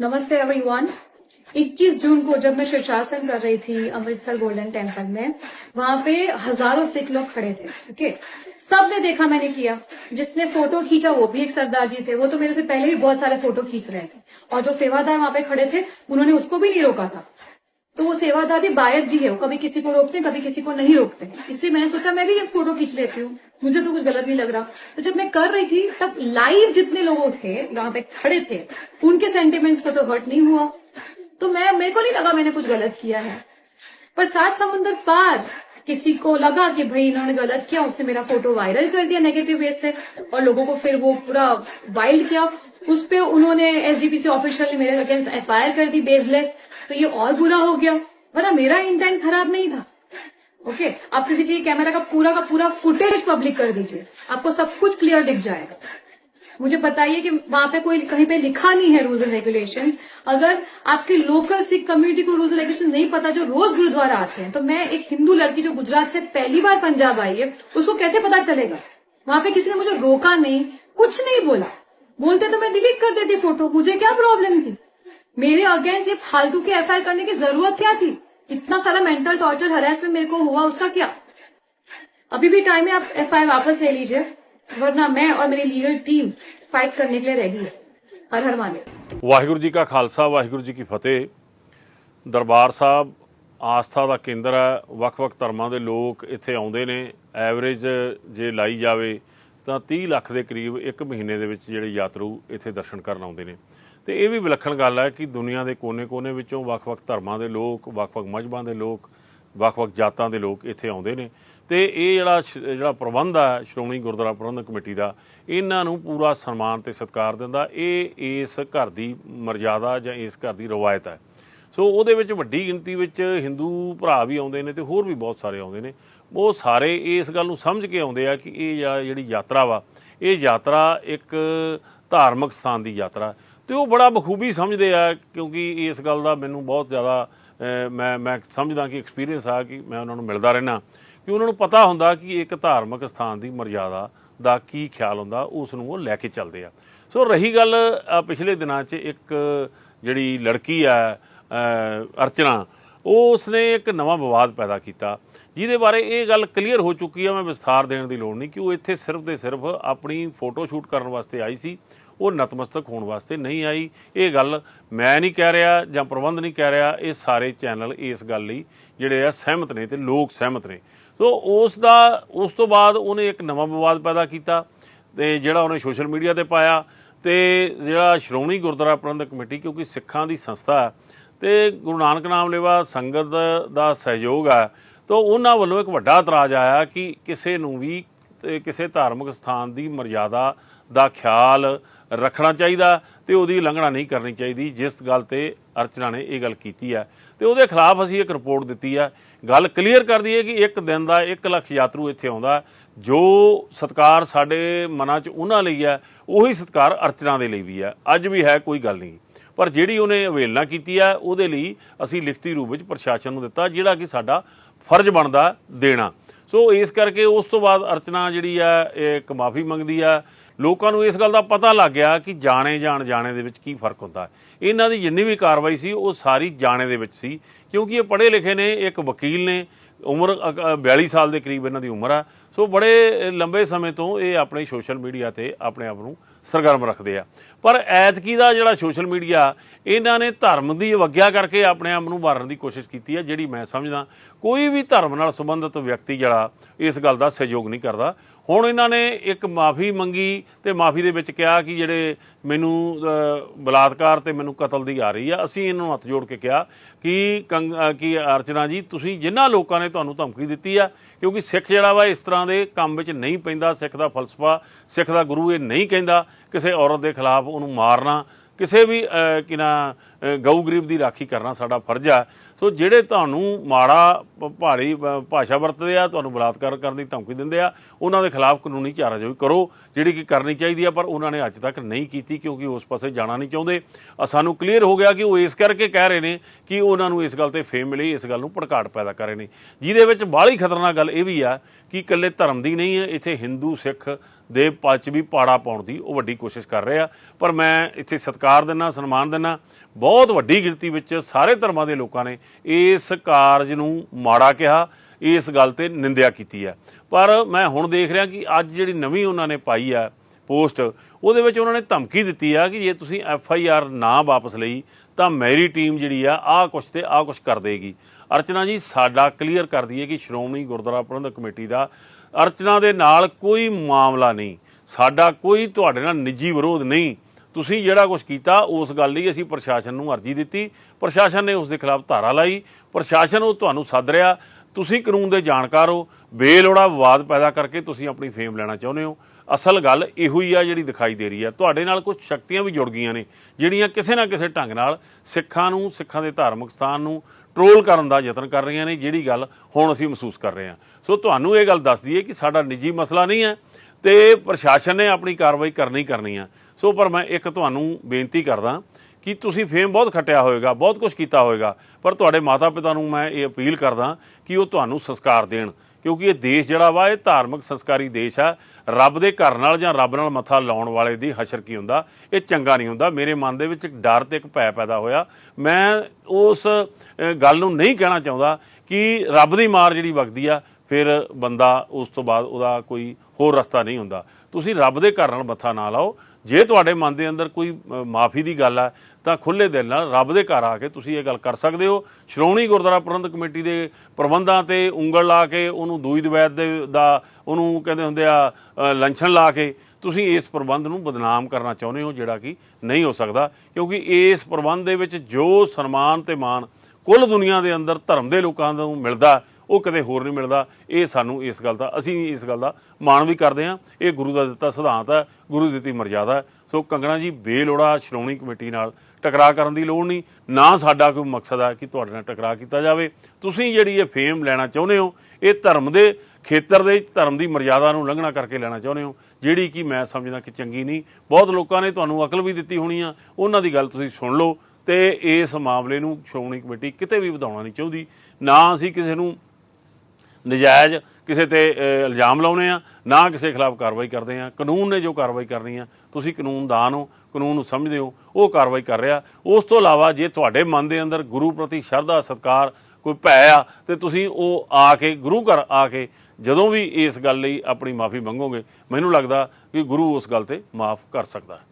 नमस्ते एवरीवन 21 जून को जब मैं शीर्षासन कर रही थी अमृतसर गोल्डन टेंपल में, वहाँ पे हज़ारों सिख लोग खड़े थे ओके सबने देखा मैंने किया। जिसने फ़ोटो खींचा, वो भी एक सरदार जी थे। वो तो मेरे से पहले भी बहुत सारे फ़ोटो खींच रहे थे। और जो सेवादार वहाँ पे खड़े थे, उन्होंने उसको भी नहीं रोका था। तो वो सेवादार भी बायस्ड ही है, वो कभी किसी को रोकते हैं, कभी किसी को नहीं रोकते इसलिए मैंने सोचा, मैं भी फ़ोटो खींच लेती हूँ। मुझे तो कुछ गलत नहीं लग रहा। तो जब मैं कर रही थी, तब लाइव जितने लोगों थे यहाँ पे खड़े थे, उनके सेंटिमेंट्स को तो हर्ट नहीं हुआ। तो मैं, मेरे को नहीं लगा मैंने कुछ गलत किया है। पर सात समुंदर पार, किसी को लगा कि भाई इन्होंने गलत किया, उसने मेरा फ़ोटो वायरल कर दिया नेगेटिव वे से, और लोगों को फिर वो पूरा वाइल्ड किया। उस पे उन्होंने एसजीपीसी ऑफिशियल ने मेरे अगेंस्ट एफआईआर कर दी बेसलेस तो ये और बुरा हो गया। वरना मेरा इंटेंट खराब नहीं था। ओके okay, आप सीसीटीवी कैमरा का पूरा का पूरा फुटेज पब्लिक कर दीजिए। आपको सब कुछ क्लियर दिख जाएगा। मुझे बताइए कि वहाँ पे कोई कहीं पे लिखा नहीं है रूल्स एंड रेगुलेशन अगर आपके लोकल सिख कम्युनिटी को रूल्स एंड रेगुलेशन नहीं पता जो रोज गुरुद्वारा आते हैं तो मैं एक हिंदू लड़की जो गुजरात से पहली बार पंजाब आई है उसको कैसे पता चलेगा? वहाँ पे किसी ने मुझे रोका नहीं कुछ नहीं बोला। बोलते तो मैं डिलीट कर देती फोटो मुझे क्या प्रॉब्लम थी मेरे अगेंस्ट ये फालतू के एफ करने की जरूरत क्या थी इतना सारा मेंटल टॉर्चर हरेसमेंट मेरे को हुआ उसका क्या अभी भी टाइम है आप एफ वापस ले लीजिए वरना मैं और मेरी लीगल टीम फाइट करने के लिए रेडी है हर हर महादेव ਵਾਹਿਗੁਰੂ ਜੀ ਕਾ ਖਾਲਸਾ ਵਾਹਿਗੁਰੂ ਜੀ ਕੀ ਫਤਿਹ ਦਰਬਾਰ ਸਾਹਿਬ ਆਸਥਾ ਦਾ ਕੇਂਦਰ ਹੈ ਵੱਖ-ਵੱਖ ਧਰਮਾਂ ਦੇ ਲੋਕ ਇੱਥੇ ਆਉਂਦੇ ਨੇ ਐਵਰੇਜ ਜੇ ਲਾਈ ਜਾਵੇ ਤਾਂ 30 ਲੱਖ ਦੇ ਕਰੀਬ ਇੱਕ ਮਹੀਨੇ ਦੇ ਵਿੱਚ ਜਿਹੜੇ ਯਾਤਰੂ ਇੱਥੇ ਦਰਸ਼ਨ ਕਰਨ ਆਉਂਦੇ ਨੇ। ਤੇ ਇਹ ਵੀ ਵਿਲੱਖਣ ਗੱਲ ਹੈ ਕਿ ਦੁਨੀਆ ਦੇ ਕੋਨੇ-ਕੋਨੇ ਵਿੱਚੋਂ ਵੱਖ-ਵੱਖ ਧਰਮਾਂ ਦੇ ਲੋਕ, ਵੱਖ-ਵੱਖ ਮਜ਼ਹਬਾਂ ਦੇ ਲੋਕ, ਵੱਖ-ਵੱਖ ਜਾਤਾਂ ਦੇ ਲੋਕ ਇੱਥੇ ਆਉਂਦੇ ਨੇ। ਤੇ ਇਹ ਜਿਹੜਾ ਸ਼- ਜਿਹੜਾ ਪ੍ਰਬੰਧ ਆ ਸ਼੍ਰੋਮਣੀ ਗੁਰਦੁਆਰਾ ਪ੍ਰਬੰਧਕ ਕਮੇਟੀ ਦਾ, ਇਹਨਾਂ ਨੂੰ ਪੂਰਾ ਸਨਮਾਨ ਤੇ ਸਤਿਕਾਰ ਦਿੰਦਾ। ਇਹ ਇਸ ਘਰ ਦੀ ਮਰਜ਼ਾਦਾ ਜਾਂ ਇਸ ਘਰ ਦੀ ਰਵਾਇਤ ਹੈ। ਸੋ ਉਹਦੇ ਵਿੱਚ ਵੱਡੀ ਗਿਣਤੀ ਵਿੱਚ ਹਿੰਦੂ ਭਰਾ ਵੀ ਆਉਂਦੇ ਨੇ ਤੇ ਹੋਰ ਵੀ ਬਹੁਤ ਸਾਰੇ ਆਉਂਦੇ ਨੇ। ਉਹ ਸਾਰੇ ਇਸ ਗੱਲ ਨੂੰ ਸਮਝ ਕੇ ਆਉਂਦੇ ਆ ਕਿ ਇਹ ਜਾ- ਜਿਹੜੀ ਯਾਤਰਾ ਵਾ, ਇਹ ਯਾਤਰਾ ਇੱਕ ਧਾਰਮਿਕ ਸਥਾਨ ਦੀ ਯਾਤਰਾ। ਤੇ ਉਹ ਬੜਾ ਬਖੂਬੀ ਸਮਝਦੇ ਆ, ਕਿਉਂਕਿ ਇਸ ਗੱਲ ਦਾ ਮੈਨੂੰ ਬਹੁਤ ਜ਼ਿਆਦਾ ਮੈਂ ਮੈਂ ਸਮਝਦਾ ਕਿ ਐਕਸਪੀਰੀਅੰਸ ਆ ਕਿ ਮੈਂ ਉਹਨਾਂ ਨੂੰ ਮਿਲਦਾ ਰਹਿਣਾ ਕਿ ਉਹਨਾਂ ਨੂੰ ਪਤਾ ਹੁੰਦਾ ਕਿ ਇੱਕ ਧਾਰਮਿਕ ਸਥਾਨ ਦੀ ਮਰਜ਼ਾਦਾ ਦਾ ਕੀ ਖਿਆਲ ਹੁੰਦਾ, ਉਸ ਨੂੰ ਉਹ ਲੈ ਕੇ ਚੱਲਦੇ ਆ। ਸੋ ਰਹੀ ਗੱਲ ਪਿਛਲੇ ਦਿਨਾਂ 'ਚ ਇੱਕ ਜਿਹੜੀ ਲੜਕੀ ਆ ਅਰਚਨਾ, ਉਹ ਉਸਨੇ ਇੱਕ ਨਵਾਂ ਵਿਵਾਦ ਪੈਦਾ ਕੀਤਾ। ਜਿਹਦੇ ਬਾਰੇ ਇਹ ਗੱਲ ਕਲੀਅਰ ਹੋ ਚੁੱਕੀ ਆ, ਮੈਂ ਵਿਸਥਾਰ ਦੇਣ ਦੀ ਲੋੜ ਨਹੀਂ, ਕਿ ਉਹ ਇੱਥੇ ਸਿਰਫ ਦੇ ਸਿਰਫ ਆਪਣੀ ਫੋਟੋ ਸ਼ੂਟ ਕਰਨ ਵਾਸਤੇ ਆਈ ਸੀ, ਉਹ ਨਤਮਸਤਕ ਹੋਣ ਵਾਸਤੇ ਨਹੀਂ ਆਈ। ਇਹ ਗੱਲ ਮੈਂ ਨਹੀਂ ਕਹਿ ਰਿਹਾ ਜਾਂ ਪ੍ਰਬੰਧ ਨਹੀਂ ਕਹਿ ਰਿਹਾ, ਇਹ ਸਾਰੇ ਚੈਨਲ ਇਸ ਗੱਲ ਲਈ ਜਿਹੜੇ ਆ ਸਹਿਮਤ ਨੇ ਤੇ ਲੋਕ ਸਹਿਮਤ ਨੇ। ਸੋ ਉਸ ਦਾ, ਉਸ ਤੋਂ ਬਾਅਦ ਉਹਨੇ ਇੱਕ ਨਵਾਂ ਵਿਵਾਦ ਪੈਦਾ ਕੀਤਾ ਤੇ ਜਿਹੜਾ ਉਹਨੇ ਸੋਸ਼ਲ ਮੀਡੀਆ ਤੇ ਪਾਇਆ ਤੇ ਜਿਹੜਾ ਸ਼੍ਰੋਮਣੀ ਗੁਰਦੁਆਰਾ ਪ੍ਰਬੰਧਕ ਕਮੇਟੀ, ਕਿਉਂਕਿ ਸਿੱਖਾਂ ਦੀ ਸੰਸਥਾ ਹੈ, ਤੇ ਗੁਰੂ ਨਾਨਕ ਨਾਮ ਲੇਵਾ ਸੰਗਤ ਦਾ ਸਹਿਯੋਗ ਹੈ ਤਾਂ ਉਹਨਾਂ ਵੱਲੋਂ ਇੱਕ ਵੱਡਾ ਇਤਰਾਜ਼ ਆਇਆ ਕਿ ਕਿਸੇ ਨੂੰ ਵੀ ਕਿਸੇ ਧਾਰਮਿਕ ਸਥਾਨ ਦੀ ਮਰਜ਼ਾਦਾ ਦਾ ਖਿਆਲ ਰੱਖਣਾ ਚਾਹੀਦਾ ਤੇ ਉਹਦੀ ਉਲੰਘਣਾ ਨਹੀਂ ਕਰਨੀ ਚਾਹੀਦੀ, ਜਿਸ ਗੱਲ ਤੇ ਅਰਚਨਾ ਨੇ ਇਹ ਗੱਲ ਕੀਤੀ ਹੈ। ਤੇ ਉਹਦੇ ਖਿਲਾਫ ਅਸੀਂ ਇੱਕ ਰਿਪੋਰਟ ਦਿੱਤੀ ਹੈ। ਗੱਲ ਕਲੀਅਰ ਕਰਦੀ ਹੈ ਕਿ ਇੱਕ ਦਿਨ ਦਾ 1 ਲੱਖ ਯਾਤਰੂ ਇੱਥੇ ਆਉਂਦਾ, ਜੋ ਸਤਕਾਰ ਸਾਡੇ ਮਨਾਂ 'ਚ ਉਹਨਾਂ ਲਈ ਹੈ, ਉਹੀ ਸਤਕਾਰ ਅਰਚਨਾ ਦੇ ਲਈ ਵੀ ਹੈ। ਅੱਜ ਵੀ ਹੈ, ਕੋਈ ਗੱਲ ਨਹੀਂ। ਪਰ ਜਿਹੜੀ ਉਹਨੇ ਅਵੇਲਨਾ ਕੀਤੀ ਹੈ, ਉਹਦੇ ਲਈ ਅਸੀਂ ਲਿਖਤੀ ਰੂਪ ਵਿੱਚ ਪ੍ਰਸ਼ਾਸਨ ਨੂੰ ਦਿੱਤਾ, ਜਿਹੜਾ ਕਿ ਸਾਡਾ ਫਰਜ਼ ਬਣਦਾ ਦੇਣਾ। ਸੋ ਇਸ ਕਰਕੇ ਉਸ ਤੋਂ ਬਾਅਦ ਅਰਚਨਾ ਜਿਹੜੀ ਆ, ਇਹ ਇੱਕ ਮਾਫੀ ਮੰਗਦੀ ਆ। ਲੋਕਾਂ ਨੂੰ ਇਸ ਗੱਲ ਦਾ ਪਤਾ ਲੱਗ ਗਿਆ ਕਿ ਜਾਣੇ ਜਾਣ ਜਾਣੇ ਦੇ ਵਿੱਚ ਕੀ ਫ਼ਰਕ ਹੁੰਦਾ। ਇਹਨਾਂ ਦੀ ਜਿੰਨੀ ਵੀ ਕਾਰਵਾਈ ਸੀ, ਉਹ ਸਾਰੀ ਜਾਣੇ ਦੇ ਵਿੱਚ ਸੀ। ਕਿਉਂਕਿ ਇਹ ਪੜ੍ਹੇ ਲਿਖੇ ਨੇ, ਇੱਕ ਵਕੀਲ ਨੇ। ਉਮਰ ਅ- 42 ਸਾਲ ਦੇ ਕਰੀਬ ਇਹਨਾਂ ਦੀ ਉਮਰ ਆ। ਸੋ ਬੜੇ ਲੰਬੇ ਸਮੇਂ ਤੋਂ ਇਹ ਆਪਣੇ ਸੋਸ਼ਲ ਮੀਡੀਆ ਤੇ ਆਪਣੇ ਆਪ ਨੂੰ ਸਰਗਰਮ ਰੱਖਦੇ ਆ। ਪਰ ਐਤਕੀ ਦਾ ਜਿਹੜਾ ਸੋਸ਼ਲ ਮੀਡੀਆ, ਇਹਨਾਂ ਨੇ ਧਰਮ ਦੀ ਅਵਗਿਆ ਕਰਕੇ ਆਪਣੇ ਆਪ ਨੂੰ ਮਾਰਨ ਦੀ ਕੋਸ਼ਿਸ਼ ਕੀਤੀ ਹੈ ਜਿਹੜੀ ਮੈਂ ਸਮਝਦਾ। ਕੋਈ ਵੀ ਧਰਮ ਨਾਲ ਸੰਬੰਧਿਤ ਵਿਅਕਤੀ ਜਿਹੜਾ ਇਸ ਗੱਲ ਦਾ ਸਹਿਯੋਗ ਨਹੀਂ ਕਰਦਾ। ਹੁਣ ਇਹਨਾਂ ਨੇ ਇੱਕ ਮਾਫੀ ਮੰਗੀ ਤੇ ਮਾਫੀ ਦੇ ਵਿੱਚ ਕਿਹਾ ਕਿ ਜਿਹੜੇ ਮੈਨੂੰ ਬਲਾਤਕਾਰ ਤੇ ਮੈਨੂੰ ਕਤਲ ਦੀ ਆ ਰਹੀ ਆ, ਅਸੀਂ ਇਹਨਾਂ ਨੂੰ ਹੱਥ ਜੋੜ ਕੇ ਕਿਹਾ ਕਿ ਕੰਗ- ਕਿ ਅਰਚਨਾ ਜੀ, ਤੁਸੀਂ ਜਿਨ੍ਹਾਂ ਲੋਕਾਂ ਨੇ ਤੁਹਾਨੂੰ ਧਮਕੀ ਦਿੱਤੀ ਆ, ਕਿਉਂਕਿ ਸਿੱਖ ਜਿਹੜਾ ਵਾ ਇਸ ਤਰ੍ਹਾਂ ਦੇ ਕੰਮ ਵਿੱਚ ਨਹੀਂ ਪੈਂਦਾ ਸਿੱਖ ਦਾ ਫਲਸਫਾ ਸਿੱਖ ਦਾ ਗੁਰੂ ਇਹ ਨਹੀਂ ਕਹਿੰਦਾ ਕਿਸੇ ਔਰਤ ਦੇ ਖਿਲਾਫ ਉਹਨੂੰ ਮਾਰਨਾ ਕਿਸੇ ਵੀ ਅ, ਕਿ ਨਾ ਗਊ ਗਰੀਬ ਦੀ ਰਾਖੀ ਕਰਨਾ ਸਾਡਾ ਫਰਜ਼ ਆ। ਸੋ ਜਿਹੜੇ ਤੁਹਾਨੂੰ ਮਾੜਾ ਭ- ਭਾਰੀ ਭਾਸ਼ਾ ਵਰਤਦੇ ਆ, ਤੁਹਾਨੂੰ ਬਲਾਤਕਾਰ ਕਰਨ ਦੀ ਧਮਕੀ ਦਿੰਦੇ ਆ, ਉਹਨਾਂ ਦੇ ਖਿਲਾਫ ਕਾਨੂੰਨੀ ਚਾਰਾਜੋਈ ਕਰੋ। ਜਿਹੜੀ ਕਿ ਕਰਨੀ ਚਾਹੀਦੀ ਆ, ਪਰ ਉਹਨਾਂ ਨੇ ਅੱਜ ਤੱਕ ਨਹੀਂ ਕੀਤੀ ਕਿਉਂਕਿ ਉਸ ਪਾਸੇ ਜਾਣਾ ਨਹੀਂ ਚਾਹੁੰਦੇ। ਸਾਨੂੰ ਕਲੀਅਰ ਹੋ ਗਿਆ ਕਿ ਉਹ ਇਸ ਕਰਕੇ ਕਹਿ ਰਹੇ ਨੇ ਕਿ ਉਹਨਾਂ ਨੂੰ ਇਸ ਗੱਲ ਤੇ ਫੇਮ ਮਿਲੀ, ਇਸ ਗੱਲ ਨੂੰ ਭੜਕਾਟ ਪੈਦਾ ਕਰ ਰਹੇ ਨੇ। ਜਿਹਦੇ ਵਿੱਚ ਬਾਹਲੀ ਖਤਰਨਾਕ ਗੱਲ ਇਹ ਵੀ ਆ ਕਿ ਇਕੱਲੇ ਧਰਮ ਦੀ ਨਹੀਂ ਹੈ, ਇੱਥੇ ਹਿੰਦੂ, ਸਿੱਖ ਦੇ ਪੱਚ ਵੀ ਪਾੜਾ ਪਾਉਣ ਦੀ ਉਹ ਵੱਡੀ ਕੋਸ਼ਿਸ਼ ਕਰ ਰਹੇ ਆ। ਪਰ ਮੈਂ ਇੱਥੇ ਸਤਿਕਾਰ ਦਿੰਦਾ, ਸਨਮਾਨ ਦਿੰਦਾ ਬਹੁਤ ਵੱਡੀ ਗਿਣਤੀ ਵਿੱਚ ਸਾਰੇ ਧਰਮਾਂ ਦੇ ਲੋਕਾਂ ਨੇ ਇਸ ਕਾਰਜ ਨੂੰ ਮਾੜਾ ਕਿਹਾ, ਇਸ ਗੱਲ ਤੇ ਨਿੰਦਿਆ ਕੀਤੀ ਹੈ। ਪਰ ਮੈਂ ਹੁਣ ਦੇਖ ਰਿਹਾ ਕਿ ਅੱਜ ਜਿਹੜੀ ਨਵੀਂ ਉਹਨਾਂ ਨੇ ਪਾਈ ਆ ਪੋਸਟ, ਉਹਦੇ ਵਿੱਚ ਉਹਨਾਂ ਨੇ ਧਮਕੀ ਦਿੱਤੀ ਆ ਕਿ ਜੇ ਤੁਸੀਂ ਐਫ ਆਈ ਆਰ ਨਾ ਵਾਪਸ ਲਈ, ਤਾਂ ਮੇਰੀ ਟੀਮ ਜਿਹੜੀ ਆ, ਆਹ ਕੁਛ ਤੇ ਆਹ ਕੁਛ ਕਰ ਦੇਗੀ। ਅਰਚਨਾ ਜੀ, ਸਾਡਾ ਕਲੀਅਰ ਕਰ ਦਈਏ ਕਿ ਸ਼੍ਰੋਮਣੀ ਗੁਰਦੁਆਰਾ ਪ੍ਰਬੰਧਕ ਕਮੇਟੀ ਦਾ ਅਰਚਨਾ ਦੇ ਨਾਲ ਕੋਈ ਮਾਮਲਾ ਨਹੀਂ। ਸਾਡਾ ਕੋਈ ਤੁਹਾਡੇ ਨਾਲ ਨਿੱਜੀ ਵਿਰੋਧ ਨਹੀਂ। ਤੁਸੀਂ ਜਿਹੜਾ ਕੁਝ ਕੀਤਾ, ਉਸ ਗੱਲ ਲਈ ਅਸੀਂ ਪ੍ਰਸ਼ਾਸਨ ਨੂੰ ਅਰਜ਼ੀ ਦਿੱਤੀ। ਪ੍ਰਸ਼ਾਸਨ ਨੇ ਉਸ ਦੇ ਖਿਲਾਫ ਧਾਰਾ ਲਾਈ। ਪ੍ਰਸ਼ਾਸਨ ਉਹ ਤੁਹਾਨੂੰ ਸੱਦ ਰਿਹਾ। ਤੁਸੀਂ ਕਾਨੂੰਨ ਦੇ ਜਾਣਕਾਰ ਹੋ। ਬੇਲੋੜਾ ਵਿਵਾਦ ਪੈਦਾ ਕਰਕੇ ਤੁਸੀਂ ਆਪਣੀ ਫੇਮ ਲੈਣਾ ਚਾਹੁੰਦੇ ਹੋ। ਅਸਲ ਗੱਲ ਇਹੋ ਹੀ ਆ ਜਿਹੜੀ ਦਿਖਾਈ ਦੇ ਰਹੀ ਆ। ਤੁਹਾਡੇ ਨਾਲ ਕੁਝ ਸ਼ਕਤੀਆਂ ਵੀ ਜੁੜ ਗਈਆਂ ਨੇ, ਜਿਹੜੀਆਂ ਕਿਸੇ ਨਾ ਕਿਸੇ ਢੰਗ ਨਾਲ ਸਿੱਖਾਂ ਨੂੰ, ਸਿੱਖਾਂ ਦੇ ਧਾਰਮਿਕ ਸਥਾਨ ਨੂੰ ਟਰੋਲ ਕਰਨ ਦਾ ਯਤਨ ਕਰ ਰਹੀਆਂ ਨੇ, ਜਿਹੜੀ ਗੱਲ ਹੁਣ ਅਸੀਂ ਮਹਿਸੂਸ ਕਰ ਰਹੇ ਹਾਂ। ਸੋ ਤੁਹਾਨੂੰ ਇਹ ਗੱਲ ਦੱਸ ਦਈਏ ਕਿ ਸਾਡਾ ਨਿੱਜੀ ਮਸਲਾ ਨਹੀਂ ਹੈ ਤੇ ਪ੍ਰਸ਼ਾਸਨ ਨੇ ਆਪਣੀ ਕਾਰਵਾਈ ਕਰਨੀ ਕਰਨੀ ਆ। ਸੋ ਪਰ ਮੈਂ ਇੱਕ ਤੁਹਾਨੂੰ ਬੇਨਤੀ ਕਰਦਾ ਕਿ ਤੁਸੀਂ ਫੇਮ ਬਹੁਤ ਖੱਟਿਆ ਹੋਵੇਗਾ ਬਹੁਤ ਕੁਝ ਕੀਤਾ ਹੋਵੇਗਾ ਪਰ ਤੁਹਾਡੇ ਮਾਤਾ ਪਿਤਾ ਨੂੰ ਮੈਂ ਇਹ ਅਪੀਲ ਕਰਦਾ ਕਿ ਉਹ ਤੁਹਾਨੂੰ ਸੰਸਕਾਰ ਦੇਣ, ਕਿਉਂਕਿ ਇਹ ਦੇਸ਼ ਜਿਹੜਾ ਵਾ, ਇਹ ਧਾਰਮਿਕ ਸੰਸਕਾਰੀ ਦੇਸ਼ ਆ। ਰੱਬ ਦੇ ਘਰ ਨਾਲ ਜਾਂ ਰੱਬ ਨਾਲ ਮੱਥਾ ਲਾਉਣ ਵਾਲੇ ਦੀ ਹਸ਼ਰ ਕੀ ਹੁੰਦਾ? ਇਹ ਚੰਗਾ ਨਹੀਂ ਹੁੰਦਾ। ਮੇਰੇ ਮਨ ਦੇ ਵਿੱਚ ਇੱਕ ਡਰ ਤੇ ਇੱਕ ਭੈ ਪੈਦਾ ਹੋਇਆ। ਮੈਂ ਉਸ ਗੱਲ ਨੂੰ ਨਹੀਂ ਕਹਿਣਾ ਚਾਹੁੰਦਾ ਕਿ ਰੱਬ ਦੀ ਮਾਰ ਜਿਹੜੀ ਵਗਦੀ ਆ, ਫਿਰ ਬੰਦਾ ਉਸ ਤੋਂ ਬਾਅਦ ਉਹਦਾ ਕੋਈ ਹੋਰ ਰਸਤਾ ਨਹੀਂ ਹੁੰਦਾ। ਤੁਸੀਂ ਰੱਬ ਦੇ ਘਰ ਨਾਲ ਮੱਥਾ ਨਾ ਲਾਓ। ਜੇ ਤੁਹਾਡੇ ਮਨ ਦੇ ਅੰਦਰ ਕੋਈ ਮਾਫੀ ਦੀ ਗੱਲ ਆ, ਤਾਂ ਖੁੱਲੇ ਦਿਲ ਨਾਲ ਰੱਬ ਦੇ ਘਰ ਆ ਕੇ ਤੁਸੀਂ ਇਹ ਗੱਲ ਕਰ ਸਕਦੇ ਹੋ। ਸ਼੍ਰੋਮਣੀ ਗੁਰਦੁਆਰਾ ਪ੍ਰਬੰਧਕ ਕਮੇਟੀ ਦੇ ਪ੍ਰਬੰਧਾਂ ਤੇ ਉਂਗਲ ਲਾ ਕੇ, ਉਹਨੂੰ ਦੂਈ ਦਵੈਤ ਦੇ, ਦਾ, ਉਹਨੂੰ ਕਹਿੰਦੇ ਹੁੰਦੇ ਆ ਲੰਛਣ ਲਾ ਕੇ ਤੁਸੀਂ ਇਸ ਪ੍ਰਬੰਧ ਨੂੰ ਬਦਨਾਮ ਕਰਨਾ ਚਾਹੁੰਦੇ ਹੋ, ਜਿਹੜਾ ਕਿ ਨਹੀਂ ਹੋ ਸਕਦਾ। ਕਿਉਂਕਿ ਇਸ ਪ੍ਰਬੰਧ ਦੇ ਵਿੱਚ ਜੋ ਸਨਮਾਨ ਤੇ ਮਾਣ ਕੁੱਲ ਦੁਨੀਆ ਦੇ ਅੰਦਰ ਧਰਮ ਦੇ ਲੋਕਾਂ ਨੂੰ ਮਿਲਦਾ ਉਹ ਕਦੇ ਹੋਰ ਨਹੀਂ ਮਿਲਦਾ। ਇਹ ਸਾਨੂੰ ਇਸ ਗੱਲ ਦਾ, ਅਸੀਂ ਇਸ ਗੱਲ ਦਾ ਮਾਣ ਵੀ ਕਰਦੇ ਹਾਂ। ਇਹ ਗੁਰੂ ਦਾ ਦਿੱਤਾ ਸਿਧਾਂਤ ਹੈ, ਗੁਰੂ ਦੀ ਦਿੱਤੀ ਮਰਜ਼ਾਦਾ ਹੈ। ਸੋ ਕੰਗਣਾ ਜੀ, ਬੇਲੋੜਾ ਸ਼੍ਰੋਮਣੀ ਕਮੇਟੀ ਨਾਲ ਟਕਰਾਅ ਕਰਨ ਦੀ ਲੋੜ ਨਹੀਂ। ਨਾ ਸਾਡਾ ਕੋਈ ਮਕਸਦ ਹੈ ਕਿ ਤੁਹਾਡੇ ਨਾਲ ਟਕਰਾਅ ਕੀਤਾ ਜਾਵੇ। ਤੁਸੀਂ ਜਿਹੜੀ ਇਹ ਫੇਮ ਲੈਣਾ ਚਾਹੁੰਦੇ ਹੋ, ਇਹ ਧਰਮ ਦੇ ਖੇਤਰ ਦੇ ਧਰਮ ਦੀ ਮਰਜ਼ਾਦਾ ਨੂੰ ਲੰਘਣਾ ਕਰਕੇ ਲੈਣਾ ਚਾਹੁੰਦੇ ਹੋ, ਜਿਹੜੀ ਕਿ ਮੈਂ ਸਮਝਦਾ ਕਿ ਚੰਗੀ ਨਹੀਂ। ਬਹੁਤ ਲੋਕਾਂ ਨੇ ਤੁਹਾਨੂੰ ਅਕਲ ਵੀ ਦਿੱਤੀ ਹੋਣੀ ਆ। ਉਹਨਾਂ ਦੀ ਗੱਲ ਤੁਸੀਂ ਸੁਣ ਲਓ ਤੇ ਇਸ ਮਾਮਲੇ ਨੂੰ ਸ਼੍ਰੋਮਣੀ ਕਮੇਟੀ ਕਿਤੇ ਵੀ ਵਧਾਉਣਾ ਨਹੀਂ ਚਾਹੁੰਦੀ। ਨਾ ਅਸੀਂ ਕਿਸੇ ਨੂੰ ਨਜਾਇਜ਼ ਕਿਸੇ ਤੇ ਇਲਜ਼ਾਮ ਲਾਉਨੇ ਆ, ਨਾ ਕਿਸੇ ਖਿਲਾਫ ਕਾਰਵਾਈ ਕਰਦੇ ਆ। ਕਾਨੂੰਨ ਨੇ ਜੋ ਕਾਰਵਾਈ ਕਰਨੀ ਆ, ਤੁਸੀਂ ਕਾਨੂੰਨਦਾਨ ਹੋ, ਕਾਨੂੰਨ ਨੂੰ ਸਮਝਦੇ ਹੋ, ਉਹ ਕਾਰਵਾਈ ਕਰ ਰਿਹਾ। ਉਸ ਤੋਂ ਇਲਾਵਾ ਜੇ ਤੁਹਾਡੇ ਮਨ ਦੇ ਅੰਦਰ ਗੁਰੂ ਪ੍ਰਤੀ ਸ਼ਰਧਾ, ਸਤਕਾਰ ਕੋਈ ਭੈ ਆ, ਤੇ ਤੁਸੀਂ ਉਹ ਆ ਕੇ, ਗੁਰੂ ਘਰ ਆ ਕੇ ਜਦੋਂ ਵੀ ਇਸ ਗੱਲ ਲਈ ਆਪਣੀ ਮਾਫੀ ਮੰਗੋਗੇ, ਮੈਨੂੰ ਲੱਗਦਾ ਕਿ ਗੁਰੂ ਉਸ ਗੱਲ ਤੇ ਮਾਫ ਕਰ ਸਕਦਾ ਹੈ।